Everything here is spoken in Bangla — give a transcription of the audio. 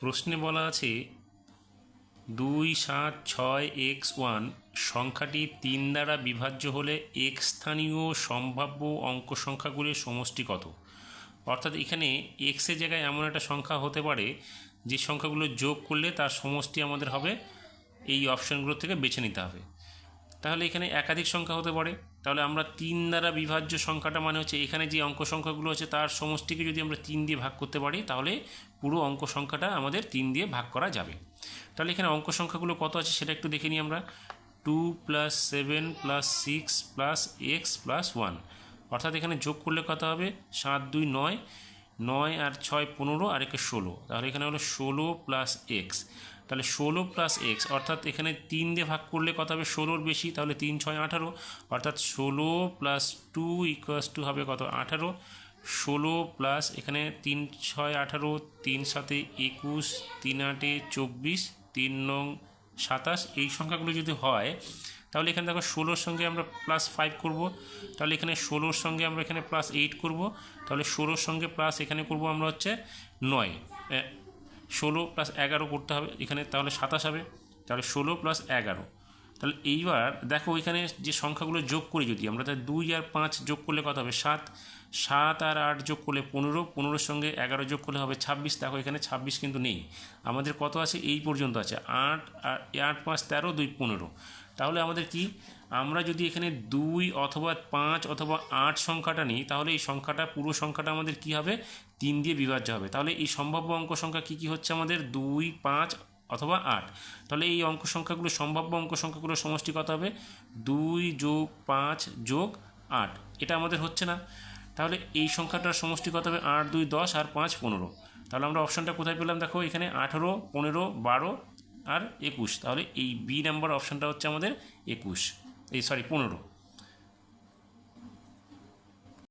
প্রশ্নে বলা আছে, দুই সাত ছয় এক্স ওয়ান সংখ্যাটি তিন দ্বারা বিভাজ্য হলে এক স্থানীয় সম্ভাব্য অঙ্ক সংখ্যাগুলির সমষ্টি কত? অর্থাৎ এখানে এক্সের জায়গায় এমন একটা সংখ্যা হতে পারে, যে সংখ্যাগুলো যোগ করলে তার সমষ্টি আমাদের হবে, এই অপশানগুলো থেকে বেছে নিতে হবে। তাহলে এখানে একাধিক সংখ্যা হতে পারে। তাহলে আমরা তিন দ্বারা বিভাজ্য সংখ্যাটা মানে হচ্ছে এখানে যে অঙ্ক সংখ্যাগুলো আছে তার সমষ্টিকে যদি আমরা তিন দিয়ে ভাগ করতে পারি, তাহলে পুরো অঙ্ক সংখ্যাটা আমাদের তিন দিয়ে ভাগ করা যাবে। তাহলে এখানে অঙ্ক সংখ্যাগুলো কত আছে সেটা একটু দেখে নিই আমরা। Two plus seven plus six plus x plus one অর্থাৎ এখানে যোগ করলে কত হবে? সাত, দুই, নয়। নয় আর ছয় পনেরো আর একে ষোলো। তাহলে এখানে হলো ষোলো প্লাস এক্স তাহলে ষোলো প্লাস এক্স অর্থাৎ এখানে তিন দিয়ে ভাগ করলে কত হবে? ষোলোর বেশি, তাহলে তিন, ছয়, আঠারো। অর্থাৎ ষোলো প্লাস টু ইকুয়াস টু হবে কত? আঠারো। ষোলো প্লাস এখানে তিন, ছয়, আঠারো, তিন, সাতে একুশ, তিন, আটে চব্বিশ, তিন, নং, সাতাশ। এই সংখ্যাগুলো যদি হয় তাহলে এখানে দেখো ষোলোর সঙ্গে আমরা প্লাস ফাইভ করব। তাহলে এখানে ষোলোর সঙ্গে আমরা এখানে প্লাস এইট করব। তাহলে ষোলোর সঙ্গে প্লাস এখানে করব আমরা হচ্ছে নয়। ষোলো প্লাস এগারো করতে হবে। এখানে তাহলে সাতাশ হবে। তাহলে ষোলো প্লাস এগারো। তাহলে এইবার দেখো এখানে যে সংখ্যাগুলো যোগ করি যদি, আমরা তাহলে দুই আর পাঁচ যোগ করলে কত হবে? সাত। সাত আর আট যোগ করলে পনেরো। পনেরোর সঙ্গে এগারো যোগ করলে হবে ছাব্বিশ। দেখো এখানে ছাব্বিশ কিন্তু নেই। আমাদের কত আছে? এই পর্যন্ত আছে। আট আর আট, পাঁচ, তেরো, দুই, পনেরো। তাহলে আমাদের কি? আমরা যদি এখানে দুই অথবা পাঁচ অথবা আট সংখ্যাটা নিই, তাহলে এই সংখ্যাটা, পুরো সংখ্যাটা আমাদের কি হবে? তিন দিয়ে বিভাজ্য হবে। তাহলে এই সম্ভাব্য অঙ্ক সংখ্যা কী কী হচ্ছে আমাদের? দুই, পাঁচ অথবা আট। তাহলে এই অঙ্ক সংখ্যাগুলো, সম্ভাব্য অঙ্ক সংখ্যাগুলোর সমষ্টি কত হবে? দুই যোগ পাঁচ যোগ আট। এটা আমাদের হচ্ছে না। তাহলে এই সংখ্যাটার সমষ্টি কত হবে? আট, দুই, দশ আর পাঁচ, পনেরো। তাহলে আমরা অপশানটা কোথায় পেলাম? দেখো এখানে আঠেরো, পনেরো, বারো আর একুশ। তাহলে এই বি নাম্বার অপশানটা হচ্ছে আমাদের একুশ। এই সরি পনেরো।